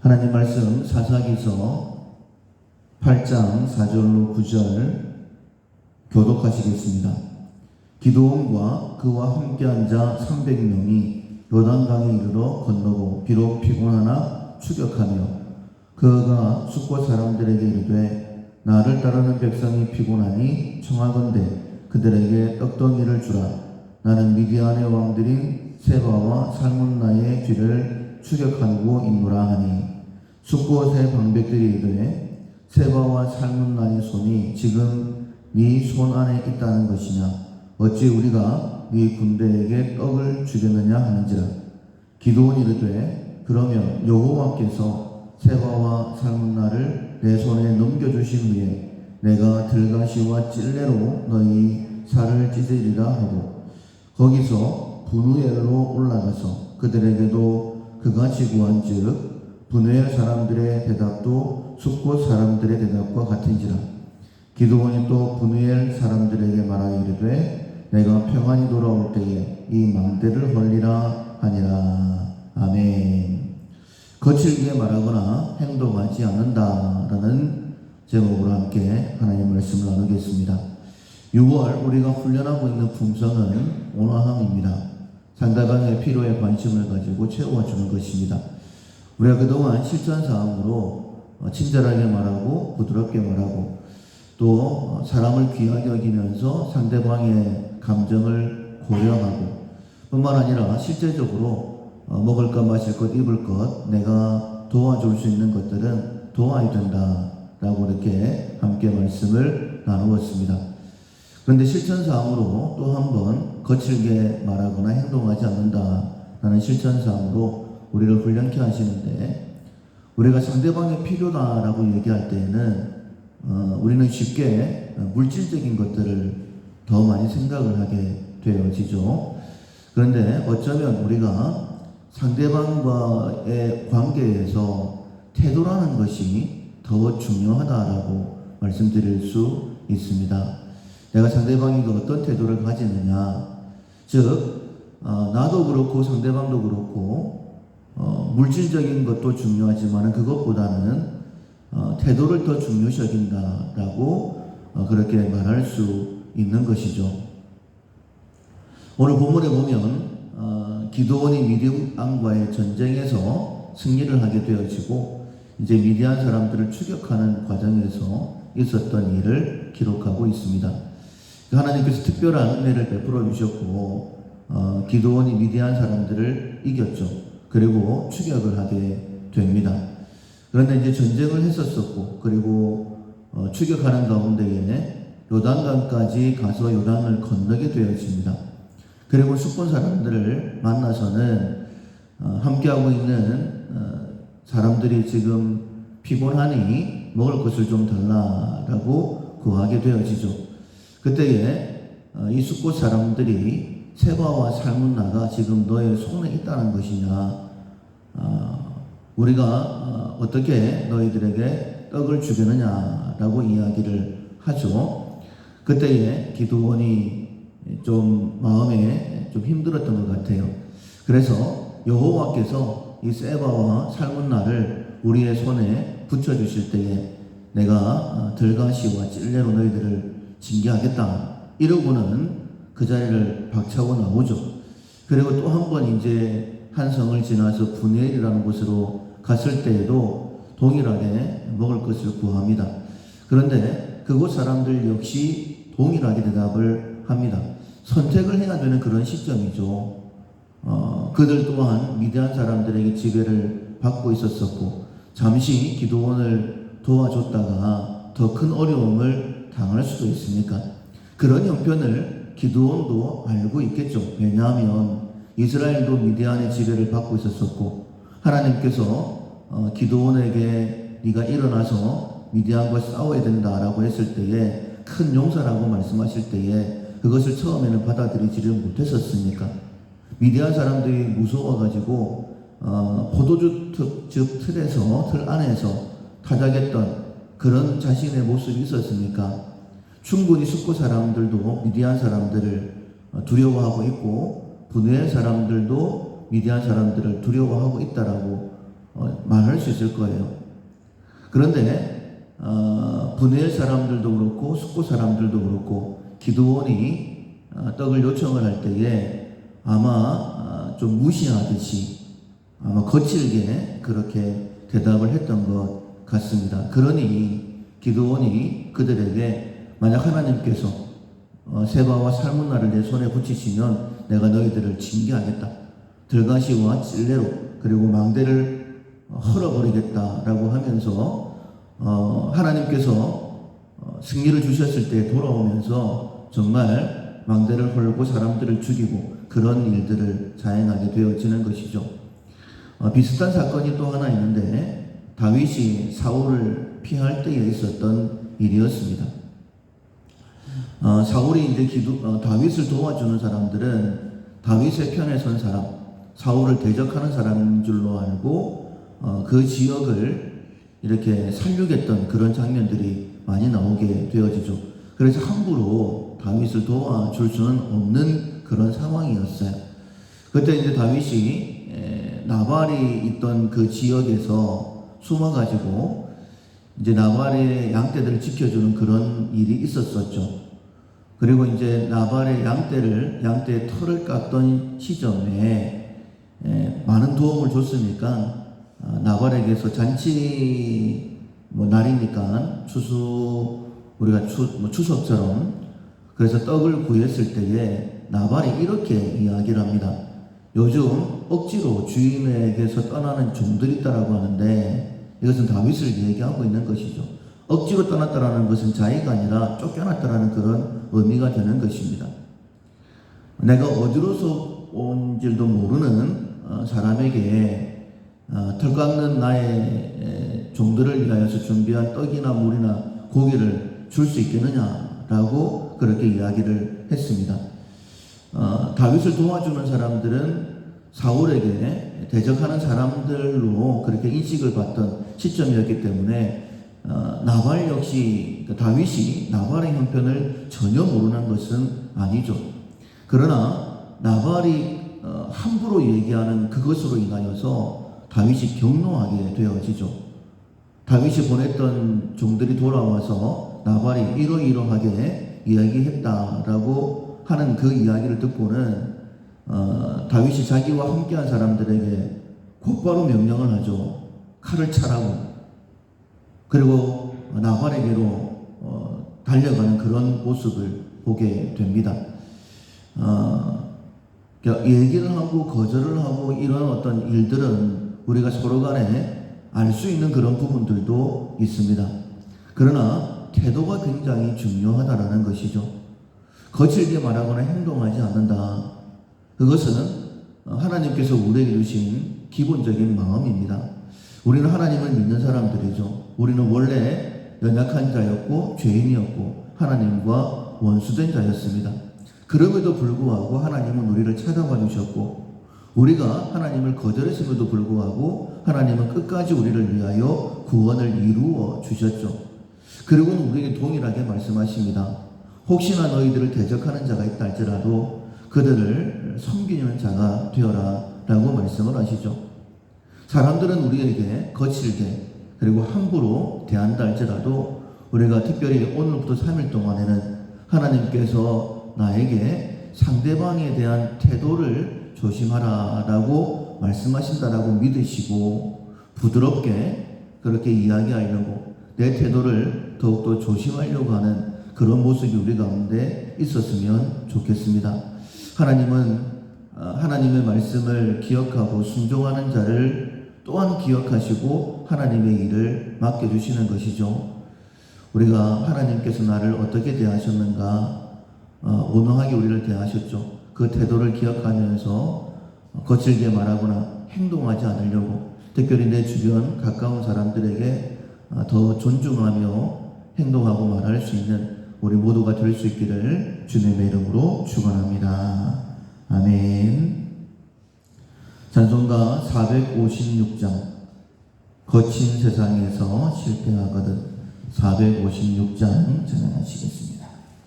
하나님 말씀 사사기서 8장 4절로 9절 교독하시겠습니다. 기도원과 그와 함께한 자 300명이 요단강에 이르러 건너고 비록 피곤하나 추격하며 그가 숙고 사람들에게 이르되 나를 따르는 백성이 피곤하니 청하건대 그들에게 떡덩이를 주라 나는 미디안의 왕들인 세바와 살문나의 뒤를 추격하고 있노라 하니 숙고세 방백들이 이르되 세바와 살문나의 손이 지금 네 손 안에 있다는 것이냐? 어찌 우리가 네 군대에게 떡을 주겠느냐 하는지라. 기도원이 이르되 그러면 여호와께서 세바와 살문나를 내 손에 넘겨주신 후에 내가 들가시와 찔레로 너희 살을 찢으리라 하고 거기서 분우엘로 올라가서 그들에게도 그가 지구한즉 분우엘 사람들의 대답도 숙고 사람들의 대답과 같은지라 기도원이 또 분우엘 사람들에게 말하여 이르되 내가 평안히 돌아올 때에 이 망대를 헐리라 하니라 아멘 거칠게 말하거나 행동하지 않는다라는 제목으로 함께 하나님 말씀을 나누겠습니다. 6월 우리가 훈련하고 있는 품성은 온화함입니다. 상대방의 필요에 관심을 가지고 채워주는 것입니다. 우리가 그동안 실천 사항으로 어, 친절하게 말하고 부드럽게 말하고 또 어, 사람을 귀하게 여기면서 상대방의 감정을 고려하고 뿐만 아니라 실제적으로 어, 먹을 것, 마실 것, 입을 것 내가 도와줄 수 있는 것들은 도와야 된다 라고 이렇게 함께 말씀을 나누었습니다. 그런데 실천사항으로 또 한 번 거칠게 말하거나 행동하지 않는다라는 실천사항으로 우리를 훈련케 하시는데 우리가 상대방의 필요다라고 얘기할 때에는 어, 우리는 쉽게 물질적인 것들을 더 많이 생각을 하게 되어지죠. 그런데 어쩌면 우리가 상대방과의 관계에서 태도라는 것이 더 중요하다라고 말씀드릴 수 있습니다. 내가 상대방이 어떤 태도를 가지느냐, 즉 어, 나도 그렇고 상대방도 그렇고 어, 물질적인 것도 중요하지만 그것보다는 어, 태도를 더 중요시 여긴다라고 어, 그렇게 말할 수 있는 것이죠. 오늘 본문에 보면 어, 기도원이 미디안과의 전쟁에서 승리를 하게 되어지고 이제 미디안 사람들을 추격하는 과정에서 있었던 일을 기록하고 있습니다. 하나님께서 특별한 은혜를 베풀어 주셨고 어, 기도원이 미디안 사람들을 이겼죠. 그리고 추격을 하게 됩니다. 그런데 이제 전쟁을 했었었고 그리고 어, 추격하는 가운데에 요단강까지 가서 요단을 건너게 되어집니다. 그리고 숙본 사람들을 만나서는 어, 함께하고 있는 어, 사람들이 지금 피곤하니 먹을 것을 좀 달라라고 구하게 되어지죠. 그때에 어, 이 숙고 사람들이 세바와 살문나가 지금 너의 손에 있다는 것이냐? 어, 우리가 어, 어떻게 너희들에게 떡을 주겠느냐라고 이야기를 하죠. 그때에 기도원이 좀 마음에 좀 힘들었던 것 같아요. 그래서 여호와께서 이 세바와 살문나를 우리의 손에 붙여주실 때에 내가 어, 들가시와 찔레로 너희들을 징계하겠다. 이러고는 그 자리를 박차고 나오죠. 그리고 또 한 번 이제 한 성을 지나서 분해일이라는 곳으로 갔을 때에도 동일하게 먹을 것을 구합니다. 그런데 그곳 사람들 역시 동일하게 대답을 합니다. 선택을 해야 되는 그런 시점이죠. 어, 그들 또한 미대한 사람들에게 지배를 받고 있었었고 잠시 기도원을 도와줬다가 더 큰 어려움을 당할 수도 있습니까? 그런 형편을 기도원도 알고 있겠죠. 왜냐하면 이스라엘도 미디안의 지배를 받고 있었었고 하나님께서 어, 기도원에게 네가 일어나서 미디안과 싸워야 된다라고 했을 때에 큰 용사라고 말씀하실 때에 그것을 처음에는 받아들이지를 못했었으니까 미디안 사람들이 무서워가지고 어, 포도주 틀, 즉 틀에서 틀 안에서 타작했던 그런 자신의 모습이 있었으니까 충분히 숙고 사람들도 미디안 사람들을 어, 두려워하고 있고 분해 사람들도 미디안 사람들을 두려워하고 있다라고 어, 말할 수 있을 거예요. 그런데 어, 분해의 사람들도 그렇고 숙고 사람들도 그렇고 기도원이 어, 떡을 요청을 할 때에 아마 어, 좀 무시하듯이 아마 거칠게 그렇게 대답을 했던 것 같습니다. 그러니 기도원이 그들에게 만약 하나님께서 어, 세바와 살문나를 내 손에 붙이시면 내가 너희들을 징계하겠다. 들가시와 찔레로 그리고 망대를 헐어버리겠다라고 하면서 어, 하나님께서 어, 승리를 주셨을 때 돌아오면서 정말 망대를 헐고 사람들을 죽이고 그런 일들을 자행하게 되어지는 것이죠. 어, 비슷한 사건이 또 하나 있는데 다윗이 사울을 피할 때에 있었던 일이었습니다. 어, 사울이 이제 기도, 어, 다윗을 도와주는 사람들은 다윗의 편에 선 사람, 사울을 대적하는 사람인 줄로 알고 어, 그 지역을 이렇게 살육했던 그런 장면들이 많이 나오게 되어지죠. 그래서 함부로 다윗을 도와줄 수는 없는 그런 상황이었어요. 그때 이제 다윗이 에, 나발이 있던 그 지역에서 숨어가지고 이제 나발의 양떼들을 지켜주는 그런 일이 있었었죠. 그리고 이제 나발의 양떼를 양떼의 털을 깎던 시점에 에, 많은 도움을 줬으니까 아, 나발에게서 잔치 뭐 날이니까 추수 우리가 추, 뭐 추석처럼 그래서 떡을 구했을 때에 나발이 이렇게 이야기를 합니다. 요즘 억지로 주인에게서 떠나는 종들이 있다라고 하는데 이것은 다윗을 얘기하고 있는 것이죠. 억지로 떠났다라는 것은 자의가 아니라 쫓겨났다라는 그런 의미가 되는 것입니다. 내가 어디로서 온 줄도 모르는 어, 사람에게 어, 털 깎는 나의 에, 종들을 위하여서 준비한 떡이나 물이나 고기를 줄 수 있겠느냐라고 그렇게 이야기를 했습니다. 어, 다윗을 도와주는 사람들은 사울에게 대적하는 사람들로 그렇게 인식을 받던 시점이었기 때문에 어, 나발 역시 그 다윗이 나발의 형편을 전혀 모르는 것은 아니죠. 그러나 나발이 어, 함부로 얘기하는 그것으로 인하여서 다윗이 경노하게 되어지죠. 다윗이 보냈던 종들이 돌아와서 나발이 이러이러하게 이야기했다라고 하는 그 이야기를 듣고는 어, 다윗이 자기와 함께한 사람들에게 곧바로 명령을 하죠. 칼을 차라고 그리고 나발에게로 어, 달려가는 그런 모습을 보게 됩니다. 어, 그러니까 얘기를 하고 거절을 하고 이런 어떤 일들은 우리가 서로 간에 알 수 있는 그런 부분들도 있습니다. 그러나 태도가 굉장히 중요하다라는 것이죠. 거칠게 말하거나 행동하지 않는다. 그것은 하나님께서 우리에게 주신 기본적인 마음입니다. 우리는 하나님을 믿는 사람들이죠. 우리는 원래 연약한 자였고 죄인이었고 하나님과 원수된 자였습니다. 그럼에도 불구하고 하나님은 우리를 찾아와 주셨고 우리가 하나님을 거절했음에도 불구하고 하나님은 끝까지 우리를 위하여 구원을 이루어 주셨죠. 그리고는 우리에게 동일하게 말씀하십니다. 혹시나 너희들을 대적하는 자가 있다 할지라도 그들을 섬기는 자가 되어라 라고 말씀을 하시죠. 사람들은 우리에게 거칠게 그리고 함부로 대한다 할지라도 우리가 특별히 오늘부터 3일 동안에는 하나님께서 나에게 상대방에 대한 태도를 조심하라라고 말씀하신다라고 믿으시고 부드럽게 그렇게 이야기하려고 내 태도를 더욱더 조심하려고 하는 그런 모습이 우리 가운데 있었으면 좋겠습니다. 하나님은 어, 하나님의 말씀을 기억하고 순종하는 자를 또한 기억하시고 하나님의 일을 맡겨주시는 것이죠. 우리가 하나님께서 나를 어떻게 대하셨는가, 어, 온화하게 우리를 대하셨죠. 그 태도를 기억하면서 거칠게 말하거나 행동하지 않으려고 특별히 내 주변 가까운 사람들에게 어, 더 존중하며 행동하고 말할 수 있는 우리 모두가 될 수 있기를 주님의 이름으로 축원합니다. 아멘. 찬송가 456장 거친 세상에서 실패하거든 456장 전해하시겠습니다.